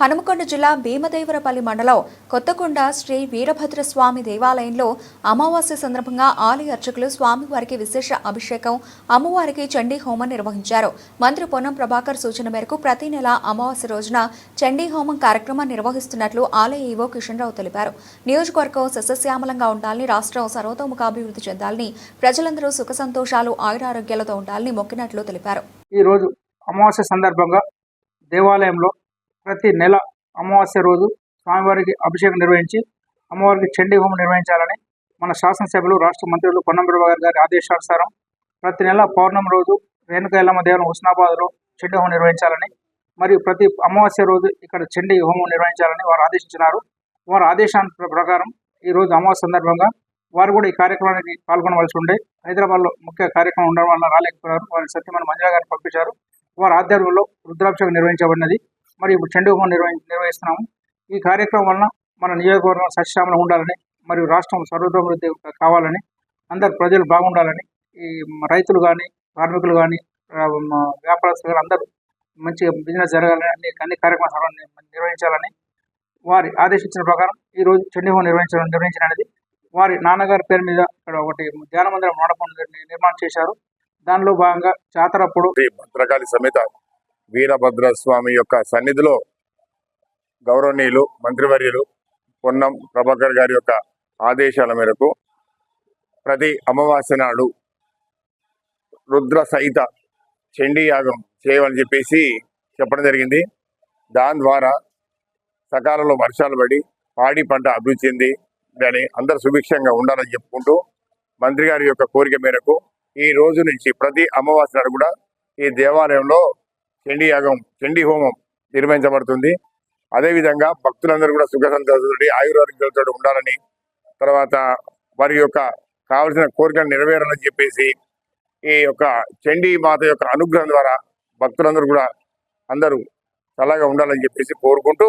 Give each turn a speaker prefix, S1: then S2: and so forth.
S1: హనుమకొండ జిల్లా భీమదేవరపల్లి మండలం కొత్తకొండ శ్రీ వీరభద్రస్వామి దేవాలయంలో అమావాస్య సందర్భంగా ఆలయ అర్చకులు స్వామివారికి విశేష అభిషేకం అమ్మవారికి చండీ హోమం నిర్వహించారు. మంత్రి పొన్నం ప్రభాకర్ సూచన మేరకు ప్రతి నెల అమావాస్య రోజున చండీ హోమం కార్యక్రమం నిర్వహిస్తున్నట్లు ఆలయ ఈవో కిషన్ రావు తెలిపారు. నియోజకవర్గం సస్యశ్యామలంగా ఉండాలని రాష్ట్రం సర్వతోముఖాభివృద్ధి చెందాలని ప్రజలందరూ సుఖ సంతోషాలు ఆయురారోగ్యాలతో ఉండాలని మొక్కినట్లు తెలిపారు.
S2: ఈరోజు అమావాస్య సందర్భంగా దేవాలయంలో ప్రతి నెల అమావాస్య రోజు స్వామివారికి అభిషేకం నిర్వహించి అమ్మవారికి చండీ హోమం నిర్వహించాలని మన శాసనసభ్యులు రాష్ట్ర మంత్రులు పొన్నం గారి ఆదేశానుసారం ప్రతి నెల పౌర్ణమి రోజు రేణుక ఎల్లమ్మ హుస్నాబాద్లో చండీ హోమం నిర్వహించాలని మరియు ప్రతి అమావాస్య రోజు ఇక్కడ చండీ హోమం నిర్వహించాలని వారు ఆదేశించినారు. వారి ఆదేశాల ప్రకారం ఈ రోజు అమావాస్య సందర్భంగా వారు కూడా ఈ కార్యక్రమానికి పాల్గొనవలసి ఉండే హైదరాబాద్లో ముఖ్య కార్యక్రమం ఉండడం వల్ల రాలేకపోయారు. వారిని సత్యమైన మంజుల గారిని పంపించారు. వారి ఆధ్వర్యంలో రుద్రాభిషేకం నిర్వహించబడినది. మరి ఇప్పుడు చండీ హోమం నిర్వహి నిర్వహిస్తున్నాము. ఈ కార్యక్రమం వలన మన నియోజకవర్గం సశ్యామలం ఉండాలని మరియు రాష్ట్రం సర్వతోభివృద్ధి కావాలని అందరు ప్రజలు బాగుండాలని ఈ రైతులు కానీ కార్మికులు కానీ వ్యాపారస్తులు కానీ అందరూ మంచిగా బిజినెస్ జరగాలని అన్ని అన్ని కార్యక్రమాలను నిర్వహించాలని వారి ఆదేశించిన ప్రకారం ఈ రోజు చండీ హోమం నిర్వహించడం నిర్వహించడానికి వారి నాన్నగారి పేరు మీద ఇక్కడ ఒకటి ధ్యాన మందిరం మండపం నిర్మాణం చేశారు. దానిలో భాగంగా జాతరప్పుడు
S3: భద్రకాళి సమేత వీరభద్ర స్వామి యొక్క సన్నిధిలో గౌరవనీయులు మంత్రివర్యులు పొన్నం ప్రభాకర్ గారి యొక్క ఆదేశాల మేరకు ప్రతి అమావాస్య నాడు రుద్ర సహిత చండీ యాగం చేయమని చెప్పేసి చెప్పడం జరిగింది. దాని ద్వారా సకాలంలో వర్షాలు పడి పాడి పంట అభివృద్ధి చెంది కానీ అందరు సుభిక్షంగా ఉండాలని చెప్పుకుంటూ మంత్రి గారి యొక్క కోరిక మేరకు ఈ రోజు నుంచి ప్రతి అమావాస్య నాడు కూడా ఈ దేవాలయంలో చండీ యాగం చండీ హోమం నిర్వహించబడుతుంది. అదేవిధంగా భక్తులందరూ కూడా సుఖ సంతోషాలతో ఆయురారోగ్యాలతో ఉండాలని తర్వాత వారి యొక్క కావలసిన కోరికలు నెరవేరాలని చెప్పేసి ఈ యొక్క చండీ మాత యొక్క అనుగ్రహం ద్వారా భక్తులందరూ కూడా అందరూ చల్లగా ఉండాలని చెప్పేసి కోరుకుంటూ